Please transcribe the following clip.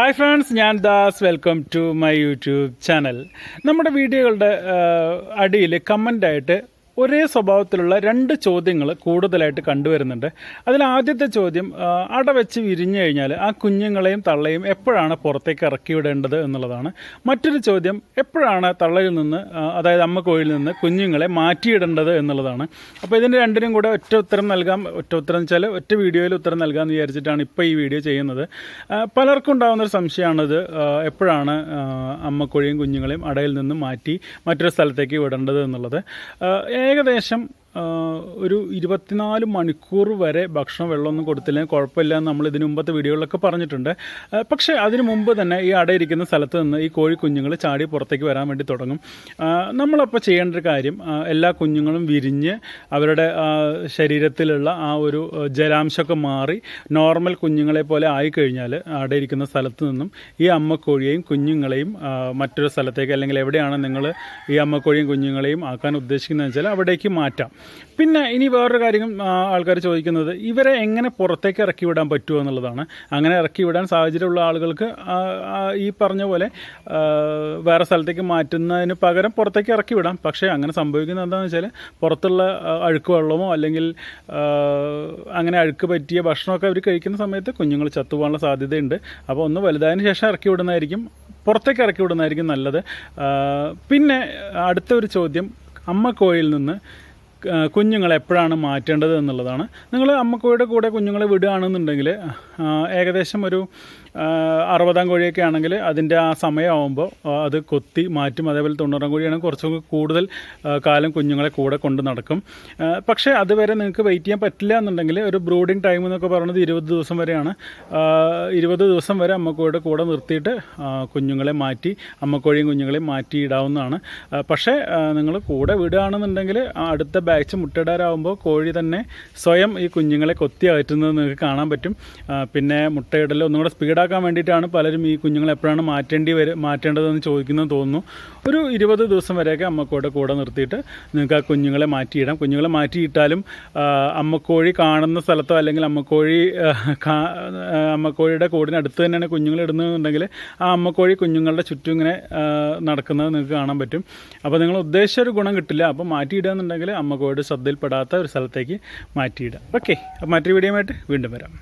Hi friends ഞാൻ Das. Welcome to my YouTube channel നമ്മുടെ വീഡിയോകളുടെ അടിയിൽ കമന്റായിട്ട് ഒരേ സ്വഭാവത്തിലുള്ള രണ്ട് ചോദ്യങ്ങൾ കൂടുതലായിട്ട് കണ്ടുവരുന്നുണ്ട്. അതിൽ ആദ്യത്തെ ചോദ്യം അടവെച്ച് അട വെച്ച് വിരിഞ്ഞു കഴിഞ്ഞാൽ ആ കുഞ്ഞുങ്ങളെയും തള്ളയും എപ്പോഴാണ് പുറത്തേക്ക് ഇറക്കി വിടേണ്ടത് എന്നുള്ളതാണ്. മറ്റൊരു ചോദ്യം എപ്പോഴാണ് തള്ളയിൽ നിന്ന് അതായത് അമ്മ കോഴിയിൽ നിന്ന് കുഞ്ഞുങ്ങളെ മാറ്റിയിടേണ്ടത് എന്നുള്ളതാണ്. അപ്പോൾ ഇതിന്റെ രണ്ടിനും കൂടെ ഒറ്റ ഉത്തരം നൽകാം. ഒറ്റ ഉത്തരം എന്ന് വെച്ചാൽ ഒറ്റ വീഡിയോയിൽ ഉത്തരം നൽകാമെന്ന് വിചാരിച്ചിട്ടാണ് ഇപ്പോൾ ഈ വീഡിയോ ചെയ്യുന്നത്. പലർക്കും ഉണ്ടാകുന്ന ഒരു സംശയമാണിത് എപ്പോഴാണ് അമ്മ അമ്മക്കോഴിയും കുഞ്ഞുങ്ങളെയും അടയിൽ നിന്ന് മാറ്റി മറ്റൊരു സ്ഥലത്തേക്ക് വിടേണ്ടത് എന്നുള്ളത്. ഏകദേശം ഒരു ഇരുപത്തിനാല് മണിക്കൂർ വരെ ഭക്ഷണം വെള്ളമൊന്നും കൊടുത്തില്ലെങ്കിൽ കുഴപ്പമില്ല എന്ന് നമ്മൾ ഇതിനു മുമ്പത്തെ വീഡിയോകളിലൊക്കെ പറഞ്ഞിട്ടുണ്ട്. പക്ഷേ അതിനു മുമ്പ് തന്നെ ഈ അടയിരിക്കുന്ന സ്ഥലത്ത് നിന്ന് ഈ കോഴി കുഞ്ഞുങ്ങൾ ചാടി പുറത്തേക്ക് വരാൻ വേണ്ടി തുടങ്ങും. നമ്മളപ്പോൾ ചെയ്യേണ്ട ഒരു കാര്യം എല്ലാ കുഞ്ഞുങ്ങളും വിരിഞ്ഞ് അവരുടെ ശരീരത്തിലുള്ള ആ ഒരു ജലാംശമൊക്കെ മാറി നോർമൽ കുഞ്ഞുങ്ങളെ പോലെ ആയിക്കഴിഞ്ഞാൽ അടയിരിക്കുന്ന സ്ഥലത്ത് നിന്നും ഈ അമ്മക്കോഴിയെയും കുഞ്ഞുങ്ങളെയും മറ്റൊരു സ്ഥലത്തേക്ക് അല്ലെങ്കിൽ എവിടെയാണ് നിങ്ങൾ ഈ അമ്മക്കോഴിയും കുഞ്ഞുങ്ങളെയും ആക്കാൻ ഉദ്ദേശിക്കുന്നത് വെച്ചാൽ അവിടേക്ക് മാറ്റാം. പിന്നെ ഇനി വേറൊരു കാര്യം ആൾക്കാർ ചോദിക്കുന്നത് ഇവരെ എങ്ങനെ പുറത്തേക്ക് ഇറക്കി വിടാൻ പറ്റുമോ എന്നുള്ളതാണ്. അങ്ങനെ ഇറക്കി വിടാൻ സാഹചര്യമുള്ള ആളുകൾക്ക് ഈ പറഞ്ഞ പോലെ വേറെ സ്ഥലത്തേക്ക് മാറ്റുന്നതിന് പകരം പുറത്തേക്ക് ഇറക്കി വിടാം. പക്ഷേ അങ്ങനെ സംഭവിക്കുന്നത് എന്താണെന്ന് വെച്ചാൽ പുറത്തുള്ള അഴുക്ക് വെള്ളമോ അല്ലെങ്കിൽ അങ്ങനെ അഴുക്ക് പറ്റിയ ഭക്ഷണമൊക്കെ അവർ കഴിക്കുന്ന സമയത്ത് കുഞ്ഞുങ്ങൾ ചത്തുപോകാനുള്ള സാധ്യതയുണ്ട്. അപ്പോൾ ഒന്ന് വലുതായതിനു ശേഷം ഇറക്കി വിടുന്നതായിരിക്കും. പുറത്തേക്ക് ഇറക്കി വിടുന്നതായിരിക്കും നല്ലത്. പിന്നെ അടുത്തൊരു ചോദ്യം അമ്മ കോയിൽ നിന്ന് കുഞ്ഞുങ്ങളെ എപ്പോഴാണ് മാറ്റേണ്ടത് എന്നുള്ളതാണ്. നിങ്ങൾ അമ്മക്കോയുടെ കൂടെ കുഞ്ഞുങ്ങളെ വിടുകയാണെന്നുണ്ടെങ്കിൽ ഏകദേശം ഒരു അറുപതാം കോഴിയൊക്കെ ആണെങ്കിൽ അതിന്റെ ആ സമയമാകുമ്പോൾ അത് കൊത്തി മാറ്റും. അതേപോലെ തൊണ്ണൂറാം കോഴിയാണെങ്കിൽ കുറച്ചുകൂടി കൂടുതൽ കാലം കുഞ്ഞുങ്ങളെ കൂടെ കൊണ്ട് നടക്കും. പക്ഷേ അതുവരെ നിങ്ങൾക്ക് വെയിറ്റ് ചെയ്യാൻ പറ്റില്ല എന്നുണ്ടെങ്കിൽ ഒരു ബ്രൂഡിങ് ടൈം എന്നൊക്കെ പറയുന്നത് ഇരുപത് ദിവസം വരെയാണ്. ഇരുപത് ദിവസം വരെ അമ്മക്കോഴിയുടെ കൂടെ നിർത്തിയിട്ട് കുഞ്ഞുങ്ങളെ മാറ്റി അമ്മക്കോഴിയും കുഞ്ഞുങ്ങളെയും മാറ്റി ഇടാവുന്നതാണ് പക്ഷേ നിങ്ങൾ കൂടെ വിടുകയാണെന്നുണ്ടെങ്കിൽ അടുത്ത ബാച്ച് മുട്ടയിടാറാകുമ്പോൾ കോഴി തന്നെ സ്വയം ഈ കുഞ്ഞുങ്ങളെ കൊത്തി അകറ്റുന്നത് നിങ്ങൾക്ക് കാണാൻ പറ്റും. പിന്നെ മുട്ടയിടൽ ഒന്നും കൂടെ സ്പീഡാക്കാൻ വേണ്ടിയിട്ടാണ് പലരും ഈ കുഞ്ഞുങ്ങളെ എപ്പോഴാണ് മാറ്റേണ്ടി വരും മാറ്റേണ്ടതെന്ന് ചോദിക്കുന്നത് തോന്നുന്നു. ഒരു ഇരുപത് ദിവസം വരെയൊക്കെ അമ്മക്കോടെ കൂടെ നിർത്തിയിട്ട് നിങ്ങൾക്ക് ആ കുഞ്ഞുങ്ങളെ മാറ്റിയിടാം. കുഞ്ഞുങ്ങളെ മാറ്റിയിട്ടാലും അമ്മക്കോഴി കാണുന്ന സ്ഥലത്തോ അല്ലെങ്കിൽ അമ്മക്കോഴി അമ്മക്കോഴിയുടെ കൂടിനടുത്ത് തന്നെയാണ് കുഞ്ഞുങ്ങൾ ഇടുന്നതെന്നുണ്ടെങ്കിൽ ആ അമ്മക്കോഴി കുഞ്ഞുങ്ങളുടെ ചുറ്റും ഇങ്ങനെ നടക്കുന്നത് നിങ്ങൾക്ക് കാണാൻ പറ്റും. അപ്പോൾ നിങ്ങൾ ഉദ്ദേശിച്ച ഒരു ഗുണം കിട്ടില്ല. അപ്പോൾ മാറ്റിയിടുക എന്നുണ്ടെങ്കിൽ അമ്മക്കോഴിയുടെ ശ്രദ്ധയിൽപ്പെടാത്ത ഒരു സ്ഥലത്തേക്ക് മാറ്റിയിടാം ഓക്കെ അപ്പോൾ മറ്റൊരു വീഡിയോ വീണ്ടും വരാം.